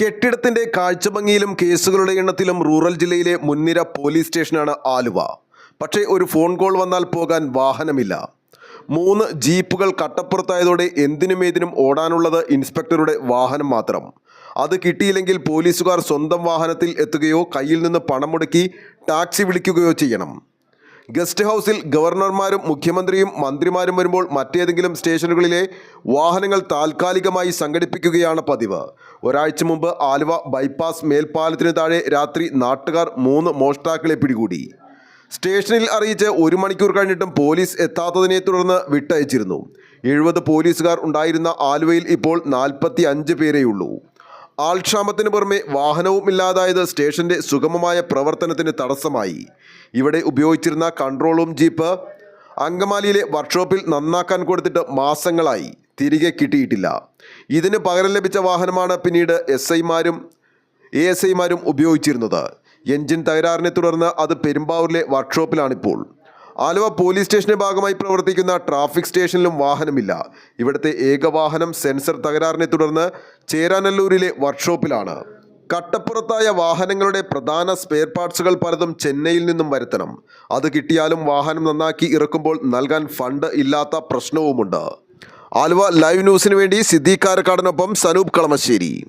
കെട്ടിടത്തിന്റെ കാഴ്ചഭംഗിയിലും കേസുകളുടെ എണ്ണത്തിലും റൂറൽ ജില്ലയിലെ മുൻനിര പോലീസ് സ്റ്റേഷനാണ് ആലുവ. പക്ഷേ ഒരു ഫോൺ കോൾ വന്നാൽ പോകാൻ വാഹനമില്ല. മൂന്ന് ജീപ്പുകൾ കട്ടപ്പുറത്തായതോടെ എന്തിനും ഏതിനും ഓടാനുള്ളത് ഇൻസ്പെക്ടറുടെ വാഹനം മാത്രം. അത് കിട്ടിയില്ലെങ്കിൽ പോലീസുകാർ സ്വന്തം വാഹനത്തിൽ എത്തുകയോ കയ്യിൽ നിന്ന് പണം മുടക്കി ടാക്സി വിളിക്കുകയോ ചെയ്യണം. ഗസ്റ്റ് ഹൗസിൽ ഗവർണർമാരും മുഖ്യമന്ത്രിയും മന്ത്രിമാരും വരുമ്പോൾ മറ്റേതെങ്കിലും സ്റ്റേഷനുകളിലെ വാഹനങ്ങൾ താൽക്കാലികമായി സംഘടിപ്പിക്കുകയാണ് പതിവ്. ഒരാഴ്ച മുമ്പ് ആലുവ ബൈപ്പാസ് മേൽപ്പാലത്തിന് താഴെ രാത്രി നാട്ടുകാർ മൂന്ന് മോഷ്ടാക്കളെ പിടികൂടി. സ്റ്റേഷനിൽ അറിയിച്ച് ഒരു മണിക്കൂർ കഴിഞ്ഞിട്ടും പോലീസ് എത്താത്തതിനെ തുടർന്ന് വിട്ടയച്ചിരുന്നു. എഴുപത് പോലീസുകാർ ഉണ്ടായിരുന്ന ആലുവയിൽ ഇപ്പോൾ നാൽപ്പത്തി അഞ്ച് പേരെയുള്ളൂ. ആൾക്ഷാമത്തിന് പുറമെ വാഹനവും ഇല്ലാതായത് സ്റ്റേഷന്റെ സുഗമമായ പ്രവർത്തനത്തിന് തടസ്സമായി. ഇവിടെ ഉപയോഗിച്ചിരുന്ന കൺട്രോളും ജീപ്പ് അങ്കമാലിയിലെ വർക്ക്ഷോപ്പിൽ നന്നാക്കാൻ കൊടുത്തിട്ട് മാസങ്ങളായി തിരികെ കിട്ടിയിട്ടില്ല. ഇതിന് പകരം ലഭിച്ച വാഹനമാണ് പിന്നീട് എസ് ഐമാരും എ എസ് ഐമാരും ഉപയോഗിച്ചിരുന്നത്. എൻജിൻ തകരാറിനെ തുടർന്ന് അത് പെരുമ്പാവൂരിലെ വർക്ക്ഷോപ്പിലാണിപ്പോൾ. ആലുവ പോലീസ് സ്റ്റേഷന്റെ ഭാഗമായി പ്രവർത്തിക്കുന്ന ട്രാഫിക് സ്റ്റേഷനിലും വാഹനമില്ല. ഇവിടുത്തെ ഏക വാഹനം സെൻസർ തകരാറിനെ തുടർന്ന് ചേരാനല്ലൂരിലെ വർക്ക്ഷോപ്പിലാണ്. കട്ടപ്പുറത്തായ വാഹനങ്ങളുടെ പ്രധാന സ്പെയർ പാർട്സുകൾ പലതും ചെന്നൈയിൽ നിന്നും വരുത്തണം. അത് കിട്ടിയാലും വാഹനം നന്നാക്കി ഇറക്കുമ്പോൾ നൽകാൻ ഫണ്ട് ഇല്ലാത്ത പ്രശ്നവുമുണ്ട്. ആലുവ ലൈവ് ന്യൂസിന് വേണ്ടി സിദ്ദീഖ് കാരക്കാടിനൊപ്പം സനൂപ് കളമശ്ശേരി.